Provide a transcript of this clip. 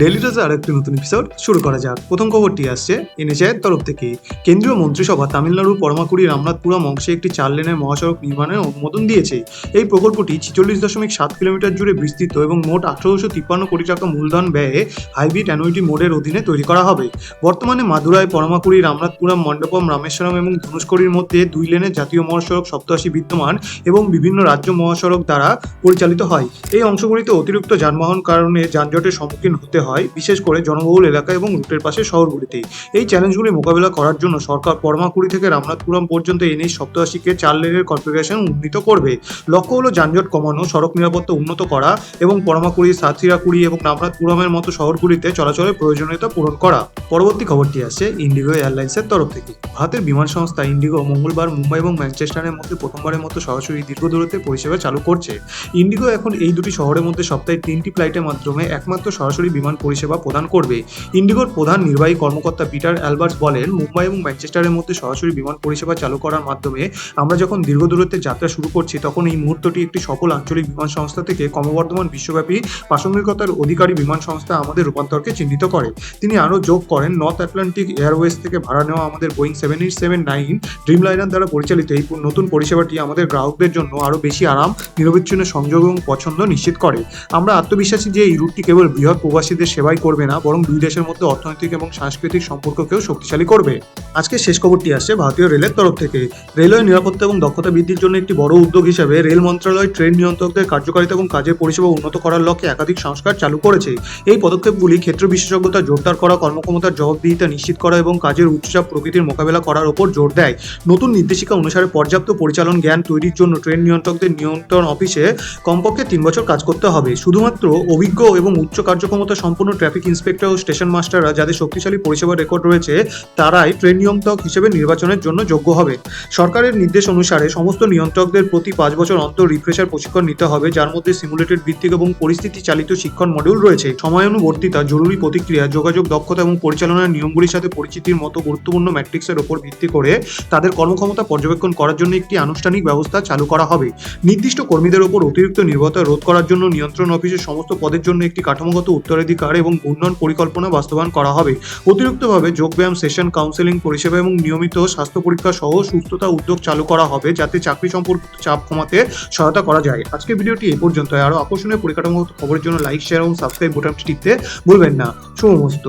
Daily রোজে আর একটি নতুন এপিসোড শুরু করা যাক। প্রথম খবরটি আসছে এনএচআইয়ের তরফ থেকে। কেন্দ্রীয় মন্ত্রিসভা তামিলনাড়ুর পরমাকুড়ি রামনাথপুরম অংশে একটি চার লেনের মহাসড়ক নির্মাণের অনুমোদন দিয়েছে। এই প্রকল্পটি ছিচল্লিশ দশমিক সাত কিলোমিটার জুড়ে বিস্তৃত এবং মোট আঠারোশো তিপ্পান্ন কোটি টাকা মূলধন ব্যয়ে হাইব্রিড অ্যানুইটি মোডের অধীনে তৈরি করা হবে। বর্তমানে মাদুরাই, পরমাকুড়ি, রামনাথপুরম, মণ্ডপম, রামেশ্বরম এবং ধনুষ্কড়ির মধ্যে দুই লেনের জাতীয় মহাসড়ক সপ্তাশি বিদ্যমান এবং বিভিন্ন রাজ্য মহাসড়ক দ্বারা পরিচালিত হয়। এই অংশগুলিতে অতিরিক্ত যানবাহন কারণে যানজটের সম্মুখীন হতে হয়। বিশেষ করে জনবহুল এলাকা এবং রুটের পাশে শহরগুলিতে এই চ্যালেঞ্জগুলি মোকাবিলা করার জন্য সরকার পরমাকুড়ি থেকে রামনাথপুরম পর্যন্ত এনএইচ সপ্তআশিকে চার লেনের কনফিগারেশন উন্নীত করবে। লক্ষ্য হলো যানজট কমানো, সড়ক নিরাপত্তা উন্নত করা এবং পরমাকুড়ি সাতক্ষীরাকুড়ি এবং রামনাথপুরমের মতো শহরগুলিতে চলাচলের প্রয়োজনীয়তা পূরণ করা। পরবর্তী খবরটি আসছে ইন্ডিগো এয়ারলাইন্সের তরফ থেকে। ভারতের বিমান সংস্থা ইন্ডিগো মঙ্গলবার মুম্বাই এবং ম্যানচেস্টারের মধ্যে প্রথমবারের মতো সরাসরি দীর্ঘ দূরত্বে পরিষেবা চালু করছে। ইন্ডিগো এখন এই দুটি শহরের মধ্যে সপ্তাহে তিনটি ফ্লাইটের মাধ্যমে একমাত্র সরাসরি বিমান পরিষেবা প্রদান করবে। ইন্ডিগোর প্রধান নির্বাহী কর্মকর্তা পিটার অ্যালবার্টস বলেন, মুম্বাই এবং ম্যানচেস্টারের মধ্যে সরাসরি বিমান পরিষেবা চালু করার মাধ্যমে আমরা যখন দীর্ঘ দূরত্বে যাত্রা শুরু করছি, তখন এই মুহূর্তটি একটি সফল আঞ্চলিক বিমান সংস্থা থেকে ক্রমবর্ধমান বিশ্বব্যাপী প্রাসঙ্গিকতার অধিকারী বিমান সংস্থা আমাদের রূপান্তরকে চিহ্নিত করে। তিনি আরও যোগ করেন, নর্থ আটলান্টিক এয়ারওয়েজ থেকে ভাড়া নেওয়া আমাদের Boeing seven eight seven nine Dreamliner দ্বারা পরিচালিত এই নতুন পরিষেবাটি আমাদের গ্রাহকদের জন্য আরও বেশি আরাম, নিরবিচ্ছিন্ন সংযোগ এবং পছন্দ নিশ্চিত করে। আমরা আত্মবিশ্বাসী যে এই রুটটি কেবল বৃহৎ প্রবাসীদের সেবাই করবে না বরং দুই দেশের মধ্যে অর্থনৈতিক এবং সাংস্কৃতিক সম্পর্ককেও শক্তিশালী করবে। আজকে শেষ খবরটি আসছে ভারতীয় রেলের তরফ থেকে। রেলওয়ে নিরাপত্তা এবং দক্ষতা বৃদ্ধির জন্য একটি বড় উদ্যোগ হিসেবে রেল মন্ত্রণালয় ট্রেন নিয়ন্ত্রকদের কার্যকারিতা এবং কাজের পরিষেবা উন্নত করার লক্ষ্যে একাধিক সংস্কার চালু করেছে। এই পদক্ষেপগুলি ক্ষেত্র বিশেষজ্ঞতা, জোরদার করা, কর্মক্ষমতার জবাবদিহিতা নিশ্চিত করা এবং কাজের উচ্চচাপ প্রকৃতির মোকাবেলা করার উপর জোর দেয়। নতুন নির্দেশিকা অনুসারে পর্যাপ্ত পরিচালন জ্ঞান তৈরির জন্য ট্রেন নিয়ন্ত্রকদের নিয়ন্ত্রণ অফিসে কমপক্ষে তিন বছর কাজ করতে হবে। শুধুমাত্র অভিজ্ঞ এবং উচ্চ কার্যক্ষমতা সম্পন্ন ট্রাফিক ইন্সপেক্টর ও স্টেশন মাস্টাররা যাদের শক্তিশালী পরিষেবা রেকর্ড রয়েছে, তারাই ট্রেন নিয়ন্ত্রক হিসেবে নির্বাচনের জন্য যোগ্য হবে। সরকারের নির্দেশ অনুসারে সমস্ত নিয়ন্ত্রকদের প্রতি পাঁচ বছর অন্তর রিফ্রেশার প্রশিক্ষণ নিতে হবে, যার মধ্যে সিমুলেটেড ভিত্তিক এবং পরিস্থিতি চালিত শিক্ষণ মডিউল রয়েছে। সময়ানুবর্তিতা, জরুরি প্রতিক্রিয়া, যোগাযোগ দক্ষতা এবং পরিচালনার নিয়মগুলির সাথে পরিচিতির মতো গুরুত্বপূর্ণ ম্যাট্রিক্সের উপর ভিত্তি করে তাদের কর্মক্ষমতা পর্যবেক্ষণ করার জন্য একটি আনুষ্ঠানিক ব্যবস্থা চালু করা হবে। নির্দিষ্ট কর্মীদের উপর অতিরিক্ত নির্ভরতা রোধ করার জন্য নিয়ন্ত্রণ অফিসের সমস্ত পদের জন্য একটি কাঠামোগত উত্তরাধিকার এবং উন্নয়ন পরিকল্পনা বাস্তবায়ন করা হবে। অতিরিক্তভাবে যোগব্যায়াম সেশন কাউন্সেলিং পরিষেবা এবং নিয়মিত স্বাস্থ্য পরীক্ষা সহ সুস্থতা উদ্যোগ চালু করা হবে যাতে চাকরি সম্পর্কিত চাপ কমাতে সহায়তা করা যায়। আজকের ভিডিওটি এ পর্যন্ত আরও আকর্ষণীয় পরিকাঠামো খবরের জন্য লাইক, শেয়ার এবং সাবস্ক্রাইব বোতামটি টিপতে ভুলবেন না। শুভমস্ত।